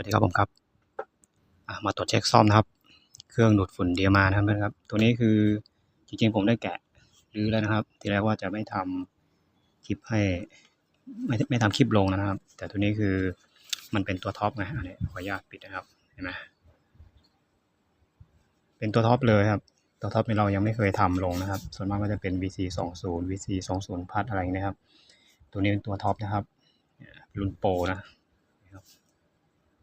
วัสดีครับผมครับมาตรวจเช็คซ่อมนะครับ เครื่องดูดฝุ่นเดียมานะครับเพื่อนครับ ตัวนี้คือจริงๆผมได้แกะรื้อแล้วนะครับ ทีแรกว่าจะไม่ทำคลิปให้ไม่ไม่ทำคลิปลงนะครับ แต่ตัวนี้คือมันเป็นตัวท็อปไงอันนี้ขออนุญาตปิดนะครับเห็นไหมเป็นตัวท็อปเลยครับ ตัวท็อปนี่เรายังไม่เคยทำลงนะครับ ส่วนมากก็จะเป็น VC 20 VC 20พัดอะไรอย่างนี้นะครับ ตัวนี้เป็นตัวท็อปนะครับรุ่นโปรนะ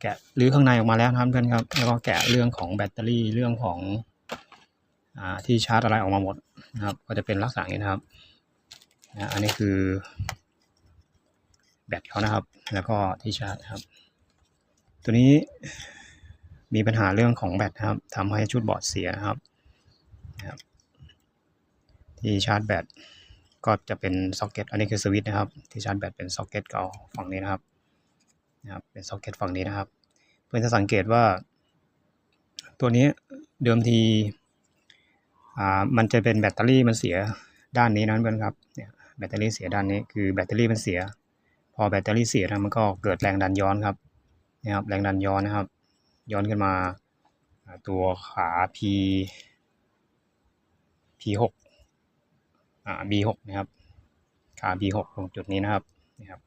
กะรื้อข้างในออกมาแล้วนะครับเพื่อนครับ แล้วก็แกะเรื่องของแบตเตอรี่เรื่องของอ่าที่ชาร์จอะไรออกมาหมดนะครับ ก็จะเป็นลักษณะนี้นะครับนะอันนี้คือแบตเขานะครับ แล้วก็ที่ชาร์จครับ ตัวนี้มีปัญหาเรื่องของแบตครับทำให้ชุดบอร์ดเสียครับนะครับ ที่ชาร์จแบตก็จะเป็นซ็อกเก็ต อันนี้คือสวิตช์นะครับ ที่ชาร์จแบตเป็นซ็อกเก็ตเก่าฝั่งนี้นะครับ นะครับเป็นซ็อกเก็ตฝั่งนี้นะครับ เพื่อนจะสังเกตว่า ตัวนี้เดิมทีอ่ามันจะเป็นแบตเตอรี่มันเสียด้านนี้นะเพื่อนครับเนี่ยแบตเตอรี่เสียด้านนี้คือแบตเตอรี่มันเสีย พอแบตเตอรี่เสียนะมันก็เกิดแรงดันย้อนครับนะครับ แรงดันย้อนนะครับ ย้อนขึ้นมาตัวขา P P6 อ่า B6 นะครับขา B6 ตรงจุดนี้นะครับนะครับ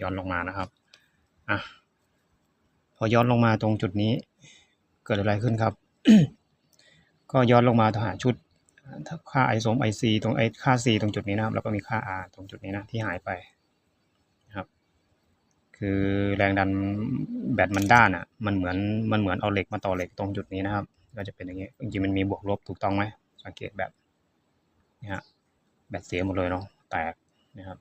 ย้อนลงมานะครับ อะพอย้อนลงมาตรงจุดนี้ เกิดอะไรขึ้นครับ ก็ย้อนลงมาหาชุดค่าไอโซมไอซีตรงไอค่า C ตรงจุดนี้นะครับ แล้วก็มีค่า R ตรงจุดนี้นะที่หายไปนะครับ คือแรงดันแบตมันด้านอะ มันเหมือนมันเหมือนเอาเหล็กมาต่อเหล็กตรงจุดนี้นะครับ ก็จะเป็นอย่างนี้จริงๆมันมีบวกลบถูกต้องไหมสังเกตแบบนี่ฮะแบตเสียหมดเลยเนาะแตกนะครับ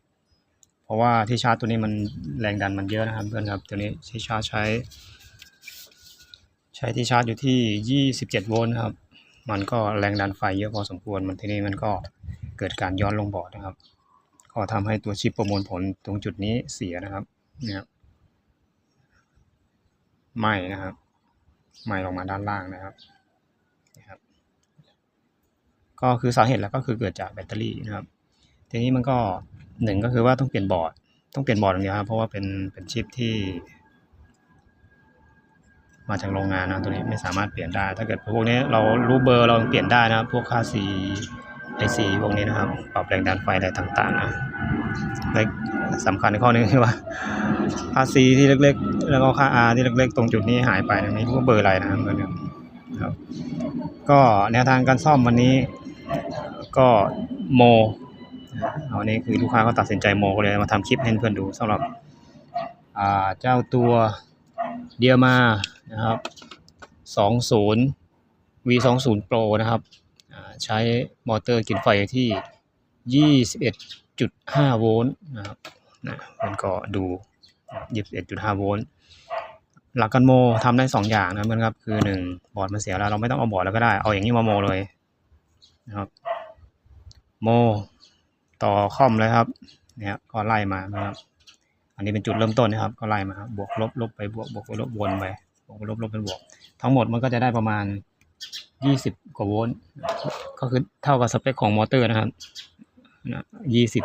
เพราะว่าที่ชาร์จตัวนี้มันแรงดันมันเยอะนะครับเพื่อนครับตัวนี้ที่ชาร์จใช้ ใช้ที่ชาร์จอยู่ที่ 27 โวลต์นะครับ มันก็แรงดันไฟเยอะพอสมควรมันทีนี้มันก็เกิดการย้อนลงบอร์ดนะครับ ก็ทำให้ตัวชิปประมวลผลตรงจุดนี้เสียนะครับเนี่ยไหมนะครับไหมลงมาด้านล่างนะครับนะครับ ก็คือสาเหตุแล้วก็คือเกิดจากแบตเตอรี่นะครับ ทีนี้มันก็ หนึ่งก็คือว่าต้องเปลี่ยนบอร์ด ต้องเปลี่ยนบอร์ดอย่างเดียวครับ เพราะว่าเป็นเป็นชิปที่ มาจากโรงงานนะตัวนี้ไม่สามารถเปลี่ยนได้ ถ้าเกิดพวกนี้เรารู้เบอร์เราเปลี่ยนได้นะครับพวกค่า C ไอซีพวกนี้นะครับปรับแรงดันไฟอะไรต่างๆนะและสำคัญในข้อนึงคือว่าค่า C ที่เล็กๆ แล้วก็ค่า R ที่เล็ก ๆ ตรงจุดนี้หายไปนะไม่รู้ว่าเบอร์อะไรนะครับตัวนี้ครับ ก็แนวทางการซ่อมวันนี้ ก็โม อานี้คือลูกค้าก็ตัดสินใจโมก็เลยมาทำคลิปให้เพื่อนดูสำหรับเจ้าตัวเดียมานะครับ20 V20 Pro นะครับใช้มอเตอร์กินไฟที่ 21.5 โวลต์นะครับนะมันก็ดู 21.5 โวลต์หลักการโมทำได้ 2 อย่างนะเพื่อนครับ คือ 1 บอร์ดมันเสียแล้วเราไม่ต้องเอาบอร์ดแล้วก็ได้ เอาอย่างนี้มาโมเลยนะครับโม ต่อคอมเลยครับเนี่ยก็ไล่มานะครับ อันนี้เป็นจุดเริ่มต้นนะครับ ก็ไล่มาบวกลบลบไปบวกบวกไปลบวนไปบวกลบลบเป็นบวก ทั้งหมดมันก็จะได้ประมาณ 20 กว่าโวลต์ก็คือเท่ากับสเปคของมอเตอร์นะครับนะ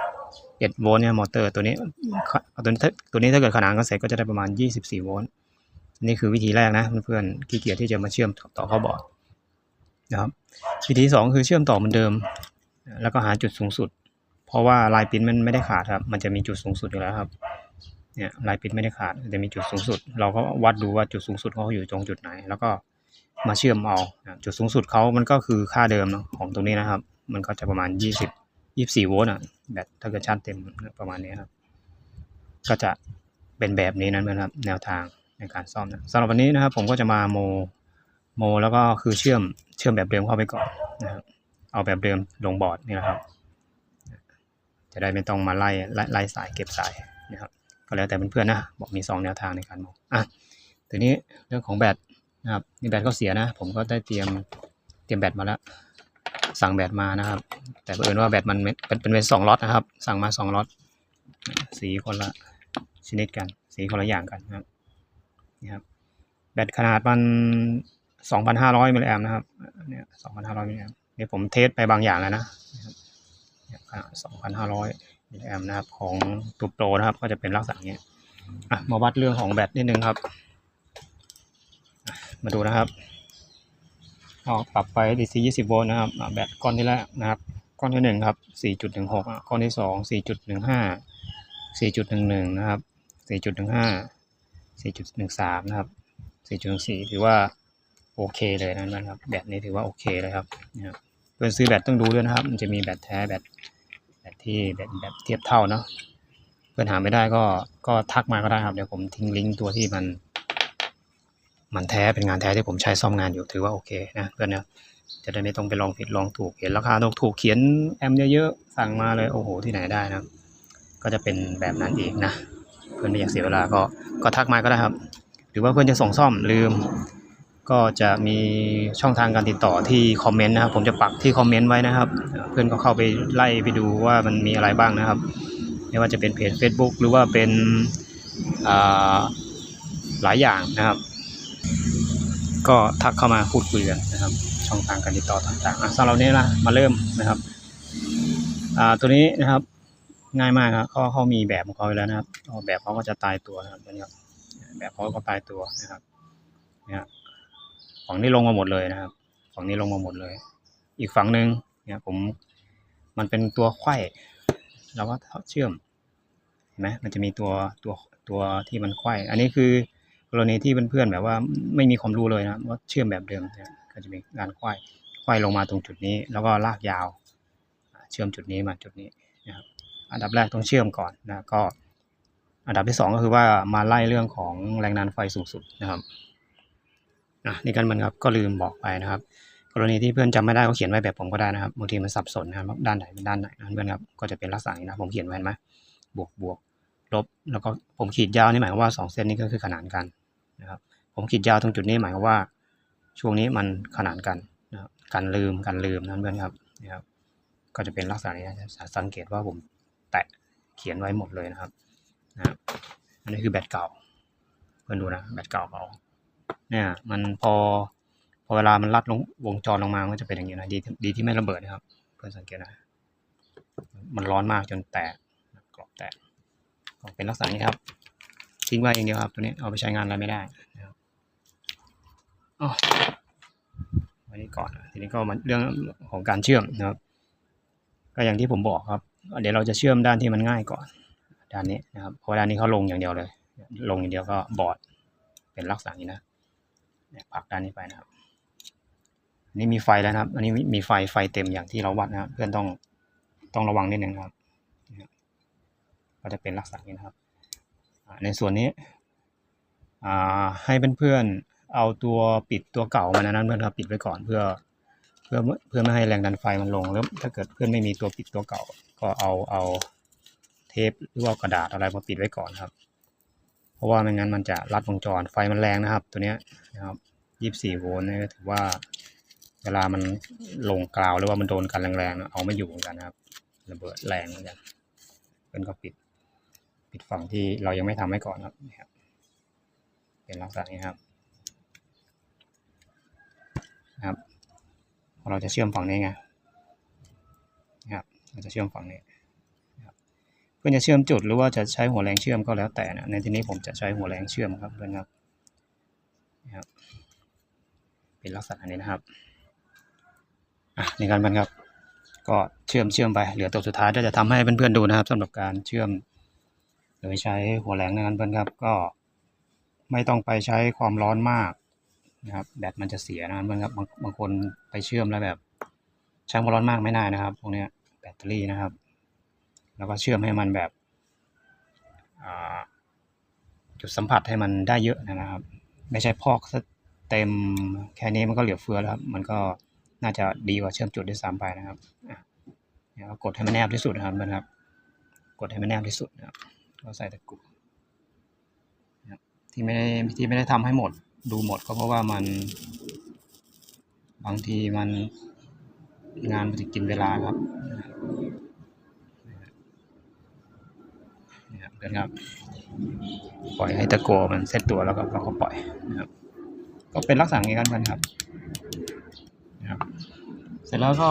21โวลต์เนี่ยมอเตอร์ตัวนี้ตัวนี้ตัวนี้ถ้าเกิดขนานกันเสร็จก็จะได้ประมาณ 24 โวลต์นี่คือวิธีแรกนะเพื่อนๆขี้เกียจที่จะมาเชื่อมต่อเข้าบอร์ดนะครับวิธีสองคือเชื่อมต่อเหมือนเดิม แล้วก็หาจุดสูงสุด เพราะว่าลายปิ้นมันไม่ได้ขาดครับ มันจะมีจุดสูงสุดอยู่แล้วครับ เนี่ยลายปิ้นไม่ได้ขาดจะมีจุดสูงสุด เราก็วัดดูว่าจุดสูงสุดเขาอยู่ตรงจุดไหน แล้วก็มาเชื่อมเอาจุดสูงสุดเขามันก็คือค่าเดิมเนาะของตรงนี้นะครับ มันก็จะประมาณ 20 24 โวลต์อะแบตถ้าเกิดชาร์จเต็มประมาณนี้ครับ ก็จะเป็นแบบนี้นั้นนะครับ แนวทางในการซ่อมนะสำหรับวันนี้นะครับ ผมก็จะมาโมโม แล้วก็คือเชื่อมเชื่อมแบบเดิมเข้าไปก่อนนะครับเอาแบบเดิมลงบอร์ดนี่แหละครับ จะได้ไม่ต้องมาไล่ไล่ไลสายเก็บสายนะครับก็แล้วแต่เพื่อนๆนะบอกมี 2 แนวทางในการมองอะทีนี้เรื่องของแบตนะครับนี่แบตก็เสียนะ ผมก็ได้เตรียมเตรียมแบตมาแล้ว สั่งแบตมานะครับ แต่เผอิญว่าแบตมันเป็นเป็นเป็นสองล็อตนะครับ สั่งมาสองล็อตสีคนละชนิดกัน สีคนละอย่างกันนะครับนี่ครับแบตขนาดมัน2,500มิลลิแอมนะครับเนี่ย2,500มิลลิแอมนี่ผมเทสไปบางอย่างแล้วนะ 2,500มิลลิแอมนะครับของตัวโปรนะครับ ก็จะเป็นลักษณะนี้อะมาวัดเรื่องของแบตนิดนึงครับ มาดูนะครับเอาปรับไป DC 20 โวลต์นะครับแบตก้อนที่แรกนะครับ ก้อนที่หนึ่งครับ 4.16 ก้อนที่สอง4.15 4.11 นะครับ 4.15 4.13 นะครับ4.14ถือว่าโอเคเลยนะครับ แบตนี้ถือว่าโอเคเลยครับนะครับ เพื่อนซื้อแบตต้องดูด้วยนะครับ มันจะมีแบตแท้แบตแบตที่แบตแบบเทียบเท่าเนาะเพื่อนหาไม่ได้ก็ก็ทักมาก็ได้ครับ เดี๋ยวผมทิ้งลิงก์ตัวที่มัน มันแท้เป็นงานแท้ที่ผมใช้ซ่อมงานอยู่ถือว่าโอเคนะเพื่อนนะจะได้ไม่ต้องไปลองผิดลองถูกเห็นราคาถูกเขียนแอมเยอะๆสั่งมาเลยโอ้โหที่ไหนได้นะก็จะเป็นแบบนั้นอีกนะ เพื่อนไม่อยากเสียเวลาก็ก็ทักมาก็ได้ครับ หรือว่าเพื่อนจะส่งซ่อมลืม ก็จะมีช่องทางการติดต่อที่คอมเมนต์นะครับ ผมจะปักที่คอมเมนต์ไว้นะครับ เพื่อนก็เข้าไปไล่ไปดูว่ามันมีอะไรบ้างนะครับ ไม่ว่าจะเป็นเพจ Facebook หรือว่าเป็นหลายอย่างนะครับ ก็ทักเข้ามาพูดคุยกันนะครับ ช่องทางการติดต่อต่างๆอะสำหรับนี้นะมาเริ่มนะครับอ่าตัวนี้นะครับง่ายมากครับเขาเขามีแบบของเขาอยู่แล้วนะครับแบบเขาก็จะตายตัวนะครับตัวนี้ครับแบบเขาก็ตายตัวนะครับเนี่ย ฝั่งนี้ลงมาหมดเลยนะครับ ฝั่งนี้ลงมาหมดเลย อีกฝั่งหนึ่งเนี่ยผมมันเป็นตัวไขว้เราก็เชื่อมเห็นไหมมันจะมีตัวตัวตัวที่มันไขว้อันนี้คือกรณีที่เพื่อนๆแบบว่าไม่มีความรู้เลยนะว่าเชื่อมแบบเดิมก็จะมีการไขว้ไขว้ลงมาตรงจุดนี้ แล้วก็ลากยาว เชื่อมจุดนี้มาจุดนี้นะครับอันดับแรกต้องเชื่อมก่อนนะก็ อันดับที่สองก็คือว่ามาไล่เรื่องของแรงดันไฟสูงสุดนะครับ อะนี่กันมันครับก็ลืมบอกไปนะครับ กรณีที่เพื่อนจำไม่ได้ก็เขียนไว้แบบผมก็ได้นะครับบางทีมันสับสนนะครับด้านไหนเป็นด้านไหนนะเพื่อนครับก็จะเป็นลักษณะนี้นะผมเขียนไว้ไหมบวกบวกลบแล้วก็ผมขีดยาวนี่หมายความว่าสองเส้นนี้ก็คือขนานกันนะครับผมขีดยาวตรงจุดนี้หมายความว่า ช่วงนี้มันขนานกันนะครับการลืมการลืมนะเพื่อนครับนะครับก็จะเป็นลักษณะนี้นะสังเกตว่าผมแตะเขียนไว้หมดเลยนะครับนะครับอันนี้คือแบตเก่า เพื่อนดูนะแบตเก่าเขา เนี่ยมันพอพอเวลามันลัดลงวงจรลงมามันก็จะเป็นอย่างนี้นะดีดีที่ไม่ระเบิดนะครับ เพื่อนสังเกตนะ มันร้อนมากจนแตกกรอบแตกเป็นลักษณะนี้ครับทิ้งไว้อย่างเดียวครับ ตัวนี้เอาไปใช้งานอะไรไม่ได้นะครับอ๋อว้นี้ก่อนทีนี้ก็มาเรื่องของการเชื่อมนะครับ ก็อย่างที่ผมบอกครับ เดี๋ยวเราจะเชื่อมด้านที่มันง่ายก่อน ด้านนี้นะครับเพราะด้านนี้เขาลงอย่างเดียวเลย ลงอย่างเดียวก็บอร์ดเป็นลักษณะนี้นะ เนี่ยผลักด้านนี้ไปนะครับนนี้มีไฟแล้วนะครับ อันนี้มีไฟไฟเต็มอย่างที่เราวัดนะครับ เพื่อนต้องต้องระวังนิดนึงครับนะครับก็จะเป็นลักษณะนี้นะครับ ในส่วนนี้อ่าให้เพื่อนๆเอาตัวปิดตัวเก่ามานะนั้นเพื่อนครับปิดไว้ก่อนเพื่อเพื่อเพื่อไม่ให้แรงดันไฟมันลงแล้วถ้าเกิดเพื่อนไม่มีตัวปิดตัวเก่า ก็เอาเอาเทปหรือว่ากระดาษอะไรมาปิดไว้ก่อนครับ ราะว่าไม่งั้นมันจะรัดวงจรไฟมันแรงนะครับ ตัวนี้นะครับยี่สี่โวลต์เนี่ยถือว่า เวลามันลงกราวหรือว่ามันโดนกันแรงๆเอาไม่อยู่เหมือนกันนะครับระเบิดแรงเหมือนกันเพื่อนก็ปิด ปิดฝั่งที่เรายังไม่ทำไว้ก่อนครับนี่ครับเป็นลักษณะนี้ครับนะครับเราจะเชื่อมฝั่งนี้ไงนะครับเราจะเชื่อมฝั่งนี้ พื่อจะเชื่อมจุดหรือว่าจะใช้หัวแรงเชื่อมก็แล้วแต่นะในที่นี้ผมจะใช้หัวแรงเชื่อมครับเพื่อนครับนะครับ เป็นลักษณะนี้นะครับอะในการมันครับ ก็เชื่อมเชื่อมไปเหลือตัวสุดท้ายที่จะทำให้เพื่อนๆดูนะครับสำหรับการเชื่อม โดยใช้หัวแรงในการเพื่อนครับ ก็ไม่ต้องไปใช้ความร้อนมากนะครับแบตมันจะเสียนะครับบางครับบางบางคนไปเชื่อมแล้วแบบใช้ความร้อนมากไม่ได้นะครับพวกนี้แบตเตอรี่นะครับ แล้วก็เชื่อมให้มันแบบจุดสัมผัสให้มันได้เยอะนะครับ ไม่ใช่พอกเต็มแค่นี้มันก็เหลือเฟือแล้วครับมันก็น่าจะดีกว่าเชื่อมจุดด้วยซ้ำไปนะครับเนี่ยก็กดให้มันแนบที่สุดนะครับนะครับ กดให้มันแนบที่สุดนะครับก็ใส่ตะกรุดนะที่ไม่ได้ที่ไม่ได้ทำให้หมด ดูหมดก็เพราะว่ามันบางทีมันงานมันจะกินเวลาครับ นี่ครับเพื่อนครับ ปล่อยให้ตะโกมันเซตตัวแล้วก็เราก็ปล่อยนะครับ ก็เป็นลักษณะนี้กันเพื่อนครับนะครับ เสร็จแล้วก็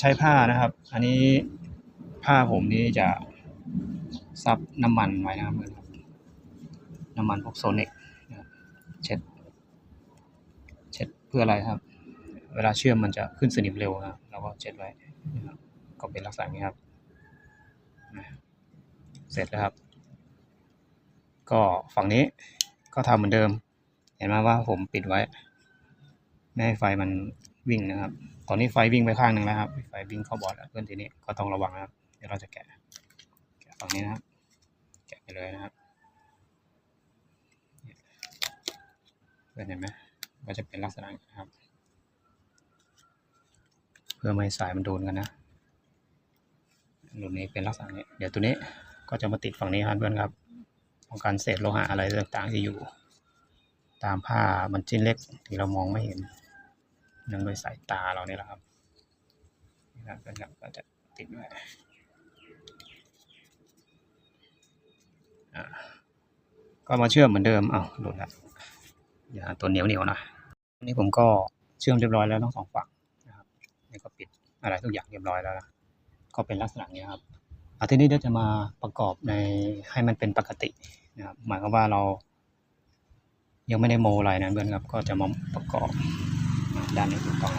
ใช้ผ้านะครับ อันนี้ผ้าผมนี้จะซับน้ำมันไว้นะครับเพื่อนครับน้ำมันพวกโซนิกนะครับเช็ดเพื่ออะไรครับ เวลาเชื่อมมันจะขึ้นสนิมเร็วนะครับเราก็เช็ดไว้นะครับก็เป็นลักษณะนี้ครับนะเสร็จแล้วครับ ก็ฝั่งนี้ก็ทำเหมือนเดิม เห็นไหมว่าผมปิดไว้ ไม่ให้ไฟมันวิ่งนะครับ ตอนนี้ไฟวิ่งไปข้างหนึ่งแล้วครับ ไฟวิ่งเข้าบอร์ดแล้วเพื่อนทีนี้ก็ต้องระวังนะครับ เดี๋ยวเราจะแกะ แกะฝั่งนี้นะครับ แกะไปเลยนะครับเพื่อนเห็นไหมก็จะเป็นลักษณะนี้นะครับ เพื่อไม่ให้สายมันโดนกันนะรุ่นนี้เป็นลักษณะนี้ เดี๋ยวตัวนี้ก็จะมาติดฝั่งนี้ครับเพื่อนครับ ป้องกันเศษโลหะอะไรต่างๆที่อยู่ ตามผ้ามันชิ้นเล็กที่เรามองไม่เห็นเนื่องด้วยสายตาเราเนี่ยแหละครับนี่ครับก็จะติดไว้ก็มาเชื่อมเหมือนเดิมเอ้าหลุดละอย่าตัวเหนียวเหนียวนะอันนี้ผมก็เชื่อมเรียบร้อยแล้วทั้งสองฝั่งนะครับนี่ก็ปิดอะไรทุกอย่างเรียบร้อยแล้วนะก็เป็นลักษณะนี้ครับ อาทีนี้เดี๋ยวจะมาประกอบในให้มันเป็นปกตินะครับหมายความว่าเรายังไม่ได้โมอะไรนะเพื่อนครับก็จะมาประกอบด้านนี้ถูกต้อง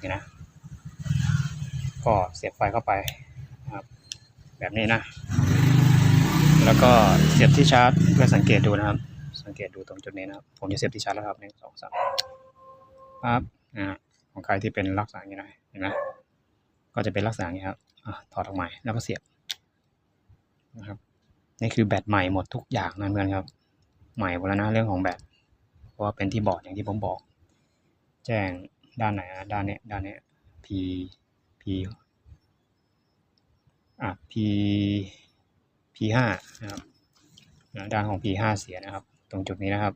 นี่นะ ก็เสียบไฟเข้าไปนะครับแบบนี้นะ แล้วก็เสียบที่ชาร์จเพื่อสังเกตดูนะครับ สังเกตดูตรงจุดนี้นะครับ ผมจะเสียบที่ชาร์จแล้วครับหนึ่งสองสามปั๊บนะของใครที่เป็นลักษณะอย่างนี้นะเห็นไหมก็จะเป็นลักษณะอย่างนี้ครับ ถอดออกมาแล้วก็เสียบนะครับ นี่คือแบตใหม่หมดทุกอย่างนะเพื่อนครับ ใหม่หมดแล้วนะเรื่องของแบตเพราะว่าเป็นที่บอร์ดอย่างที่ผมบอก แจ้งด้านไหนอะด้านเนี้ยด้านเนี้ย P P อะ P P ห้านะครับนะด้านของ P ห้าเสียนะครับ ตรงจุดนี้นะครับ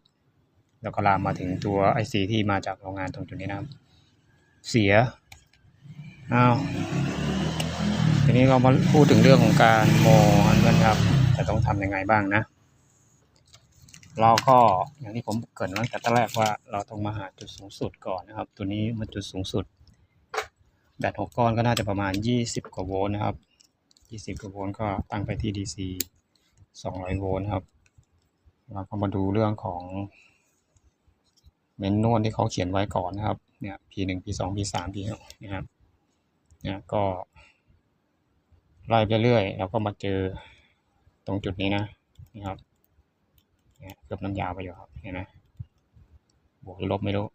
แล้วก็ลามมาถึงตัว IC ที่มาจากโรงงานตรงจุดนี้นะครับ เสียอ้าว ทีนี้เรามาพูดถึงเรื่องของการโมอันเพื่อนครับ จะต้องทำยังไงบ้างนะ เราก็อย่างที่ผมเกริดไว้ตั้งแต่แรกว่าเราต้องมาหาจุดสูงสุดก่อนนะครับ ตัวนี้มันจุดสูงสุด แบตหกก้อนก็น่าจะประมาณ 20 กว่าโวลต์นะครับ 20 กว่าโวลต์ก็ตั้งไปที่ DC 200 โวลต์นะครับเราก็มาดูเรื่องของเมนนวลที่เขาเขียนไว้ก่อนนะครับ เนี่ย P1 P2 P3 P6 นะครับ เนี่ย ก็ ไล่ไปเรื่อยแล้วก็มาเจอตรงจุดนี้นะนะครับเกือบน้ำยาวไปอยู่ครับเห็นไหมบวกหรือลบไม่รู้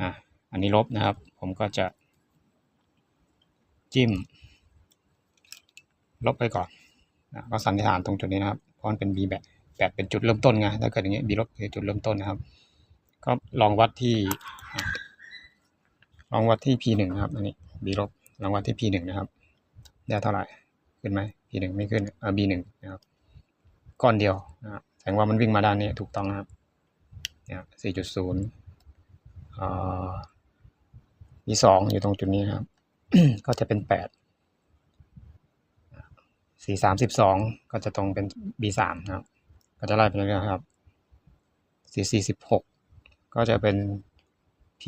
อะอันนี้ลบนะครับ ผมก็จะ จิ้ม ลบไปก่อนนะก็สันนิษฐานตรงจุดนี้นะครับ เพราะมันเป็น B แบบแบบเป็นจุดเริ่มต้นไงถ้าเกิดอย่างเงี้ย B ลบคือจุดเริ่มต้นนะครับ ก็ลองวัดที่ ลองวัดที่ P หนึ่งนะครับอันนี้ B ลบลองวัดที่ P หนึ่งนะครับ ได้เท่าไหร่ ขึ้นไหม P หนึ่งไม่ขึ้นอ่า B หนึ่งนะครับ ก้อนเดียวนะครับแสดงว่ามันวิ่งมาด้านนี้ถูกต้องนะครับเนี่ยสี่จุดศูนย์อ่า B สองอยู่ตรงจุดนี้นะครับ ก็จะเป็นแปดสี่สามสิบสองก็จะตรงเป็น B สามนะครับ ก็จะไล่ไปเรื่อยๆครับสี่สี่สิบหกก็จะเป็น P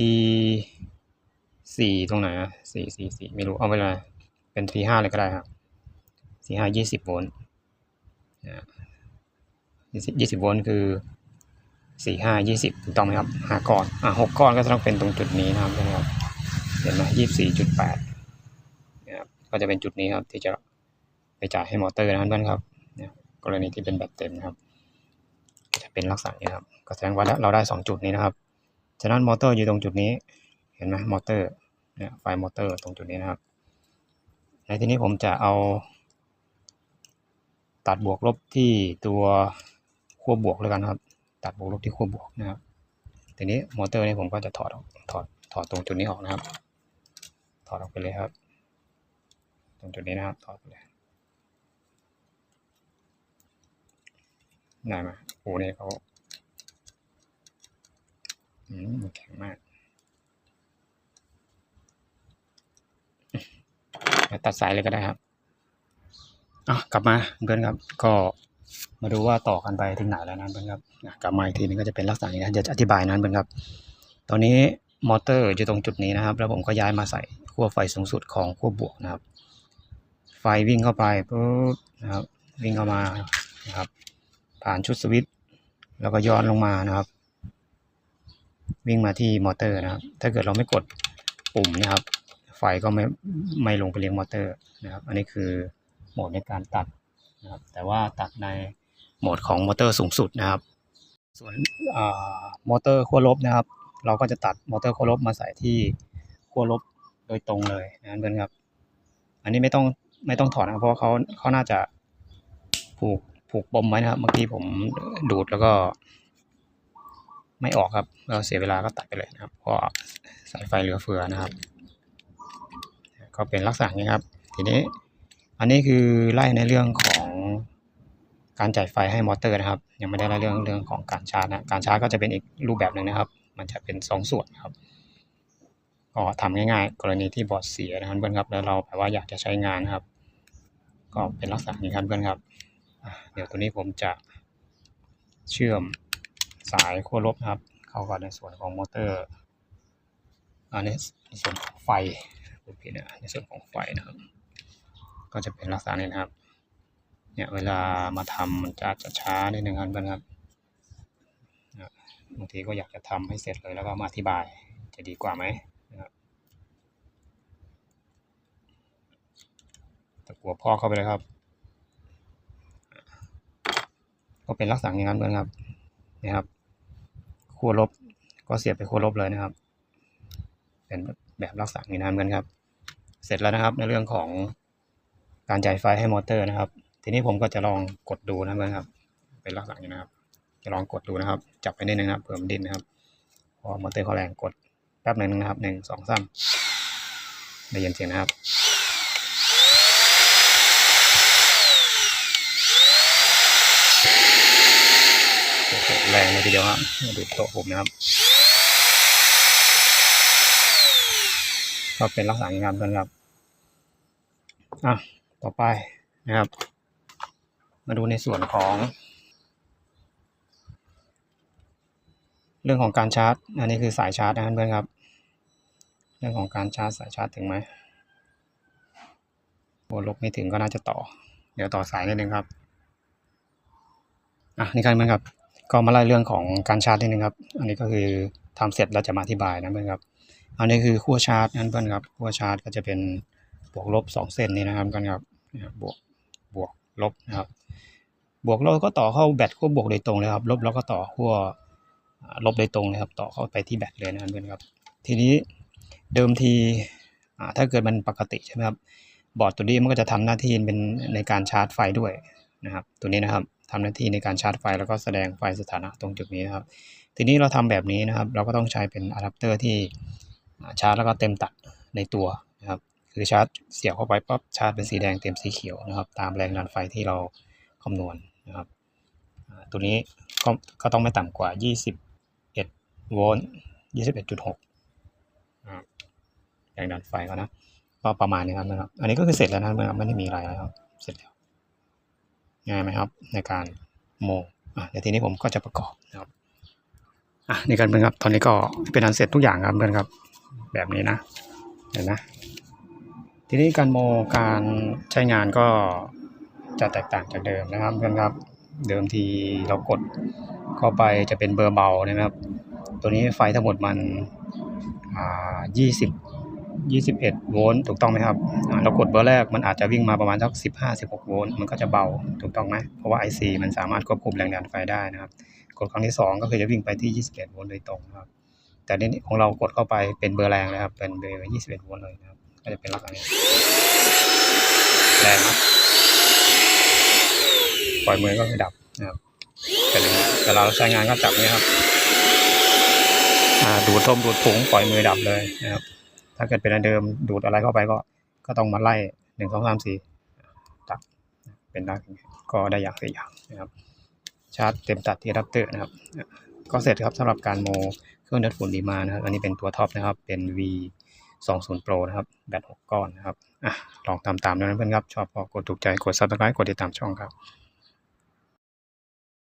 สี่ตรงไหนอะสี่สี่สี่ไม่รู้เอาไปเลย เป็น P ห้าเลยก็ได้ครับสี่ห้ายี่สิบโวลต์ยี่สิบโวลต์คือสี่ห้ายี่สิบถูกต้องไหมครับห้าก้อนอะหกก้อนก็จะต้องเป็นตรงจุดนี้นะครับใช่ไหมครับเห็นไหมยี่สี่จุดแปดนะครับก็จะเป็นจุดนี้ครับที่จะไปจ่ายให้มอเตอร์นะครับเพื่อนครับเนี่ยกรณีที่เป็นแบตเต็มนะครับ จะเป็นลักษณะนี้ครับก็แสดงว่าเราได้สองจุดนี้นะครับฉะนั้นมอเตอร์อยู่ตรงจุดนี้ เห็นไหมมอเตอร์เนี่ยไฟมอเตอร์ตรงจุดนี้นะครับ ในที่นี้ผมจะเอา ตัดบวกลบที่ตัวขั้วบวกแล้วกันครับ ตัดบวกลบที่ขั้วบวกนะครับทีนี้มอเตอร์นี่ผมก็จะถอดออกถอดถอดตรงจุดนี้ออกนะครับ ถอดออกไปเลยครับ ตรงจุดนี้นะครับถอดไปเลยได้ไหมโอ้เนี่ยเขาอืมแข็งมากเดี๋ยว ตัดสายเลยก็ได้ครับอะกลับมาเพื่อนครับก็มาดูว่าต่อกันไปถึงไหนแล้วนะเพื่อนครับกลับมาอีกทีนึงก็จะเป็นลักษณะอย่างนี้นะเดี๋ยวจะอธิบายนั้นเพื่อนครับ ตอนนี้มอเตอร์อยู่ตรงจุดนี้นะครับ แล้วผมก็ย้ายมาใส่ขั้วไฟสูงสุดของขั้วบวกนะครับ ไฟวิ่งเข้าไปปุ๊บนะครับวิ่งเข้ามานะครับผ่านชุดสวิตช์แล้วก็ย้อนลงมานะครับ วิ่งมาที่มอเตอร์นะครับ ถ้าเกิดเราไม่กดปุ่มนะครับ ไฟก็ไม่ไม่ลงไปเลี้ยงมอเตอร์นะครับ อันนี้คือโหมดในการตัดนะครับ แต่ว่าตัดในโหมดของมอเตอร์สูงสุดนะครับ ส่วนอมอเตอร์ขั้วลบนะครับ เราก็จะตัดมอเตอร์ขั้วลบมาใส่ที่ขั้วลบโดยตรงเลยนะเพื่อนครับ อันนี้ไม่ต้องไม่ต้องถอดนะครับเพราะาเขาเขาน่าจะผูกผูกปมไว้นะครับ เมื่อกี้ผมดูดแล้วก็ ไม่ออกครับเราเสียเวลาก็ตัดไปเลยนะครับเพราะสายไฟเหลือเฟือนะครับ ก็เป็นลักษณะนี้ครับ ทีนี้อันนี้คือไล่ในเรื่องของการจ่ายไฟให้มอเตอร์นะครับ ยังไม่ได้ไล่เรื่องเรื่องของการชาร์จนะการชาร์จก็จะเป็นอีกรูปแบบหนึ่งนะครับ มันจะเป็นสองส่วนครับก็ทำง่ายๆ กรณีที่บอร์ดเสียนะครับเพื่อนครับแล้วเราแบบว่าอยากจะใช้งานครับ ก็เป็นลักษณะนี้ครับเพื่อนครับเดี๋ยวตัวนี้ผมจะเชื่อมสายขั้วลบนะครับ เข้ากับในส่วนของมอเตอร์อันนี้ในส่วนของไฟ พูดผิดนะในส่วนของไฟนะครับ ก็จะเป็นลักษณะนี้นะครับ เนี่ยเวลามาทำมันจะจะช้านิดนึงครับเพื่อนครับบางทีก็อยากจะทำให้เสร็จเลยแล้วก็มาอธิบายจะดีกว่าไหมนะครับตะกัวพ่อเข้าไปเลยครับ ก็เป็นลักษณะอย่างนั้นเพื่อนครับนี่ครับขั้วลบก็เสียบไปขั้วลบเลยนะครับ เป็นแบบลักษณะนี้นะเพื่อนครับ เสร็จแล้วนะครับ ในเรื่องของการจ่ายไฟให้มอเตอร์นะครับ ทีนี้ผมก็จะลองกดดูนะเพื่อนครับ เป็นลักษณะนี้นะครับ จะลองกดดูนะครับ จับไปนิดนึงนะครับเผื่อมันดิ้นนะครับพราะว่ามอเตอร์เขาแรงกดแป๊บหนึ่งนะครับหนึ่งสองสามได้ยินเสียงนะครับแรงเลยทีเดียวครับดูโต๊ะผมนะครับ ก็เป็นลักษณะอย่างนี้ครับเพื่อนครับอะต่อไปนะครับ มาดูในส่วนของ เรื่องของการชาร์จ อันนี้คือสายชาร์จนะครับเพื่อนครับ เรื่องของการชาร์จสายชาร์จถึงไหมโบลบไม่ถึงก็น่าจะต่อ เดี๋ยวต่อสายนิดนึงครับอะนี่กันเพื่อนครับ ก็มาไล่เรื่องของการชาร์จนิดนึงครับ อันนี้ก็คือทำเสร็จแล้วจะมาอธิบายนะเพื่อนครับ อันนี้คือขั้วชาร์จนั่นเพื่อนครับขั้วชาร์จก็จะเป็นบวกลบสองเส้นนี้นะครับกันครับนครับบวกบวกลบนะครับ บวกลบก็ต่อเข้าแบตขั้วบวกโดยตรงเลยครับ ลบแล้วก็ต่อขั้วลบโดยตรงเลยครับ ต่อเข้าไปที่แบตเลยนะครับเพื่อนครับ ทีนี้เดิมทีถ้าเกิดมันปกติใช่ไหมครับบอร์ดตัวนี้มันก็จะทำหน้าที่เป็นในการชาร์จไฟด้วยนะครับ ตัวนี้นะครับทำหน้าที่ในการชาร์จไฟแล้วก็แสดงไฟสถานะตรงจุดนี้นะครับ ทีนี้เราทำแบบนี้นะครับ เราก็ต้องใช้เป็นอะแดปเตอร์ที่ ชาร์จแล้วก็เต็มตัดในตัวนะครับคือชาร์จเสียบเข้าไปปั๊บชาร์จเป็นสีแดงเต็มสีเขียวนะครับ ตามแรงดันไฟที่เราคำนวณนะครับตัวนี้ก็ก็ต้องไม่ต่ำกว่า 21 โวลต์ 21.6อ่าแรงดันไฟเขานะก็ประมาณนี้ครับนะครับ อันนี้ก็คือเสร็จแล้วนะครับไม่ได้มีอะไรแล้วครับ เสร็จแล้วง่ายไหมครับ ในการโมอะเดี๋ยวทีนี้ผมก็จะประกอบนะครับอะนี่กันเพื่อนครับตอนนี้ก็เป็นอันเสร็จทุกอย่างครับเพื่อนครับ แบบนี้นะเห็นนะทีนี้การโมการใช้งานก็จะแตกต่างจากเดิมนะครับเพื่อนครับเดิมทีเรากดเข้าไปจะเป็นเบอร์เบานะครับ ตัวนี้ไฟทั้งหมดมันยี่สิบยี่สิบเอ็ดโวลต์ถูกต้องไหมครับ เรากดเบอร์แรกมันอาจจะวิ่งมาประมาณสักสิบห้าสิบหกโวลต์มันก็จะเบาถูกต้องไหมเพราะว่า IC มันสามารถควบคุมแรงดันไฟได้นะครับ กดครั้งที่สองก็คือจะวิ่งไปที่21โวลต์โดยตรงนะครับ แต่นี้ของเรากดเข้าไปเป็นเบอร์แรงนะครับ เป็นเบอร์21โวลต์เลยนะครับ ก็จะเป็นลักษณะนี้ แรงนะปล่อยมือก็คือดับนะครับเป็นอย่างนี้เวลาเราใช้งานก็จับนี้ครับดูดทมดูดผงปล่อยมือดับเลยนะครับ ถ้าเกิดเป็นอันเดิมดูดอะไรเข้าไปก็ ก็ต้องมาไล่หนึ่งสองสามสี่ดับเป็นได้ก็ได้อย่างสี่อย่างนะครับ ชาร์จเต็มตัดที่อะแดปเตอร์นะครับ ก็เสร็จครับสำหรับการโมเครื่องดัดฝุ่นดีมานะครับ อันนี้เป็นตัวท็อปนะครับ เป็น V 2 0 Pro นะครับ แบต6ก้อนนะครับอะลองตามด้วยนะเพื่อนครับ ชอบก็กดถูกใจ กด Subscribe กดติดตามช่องครับ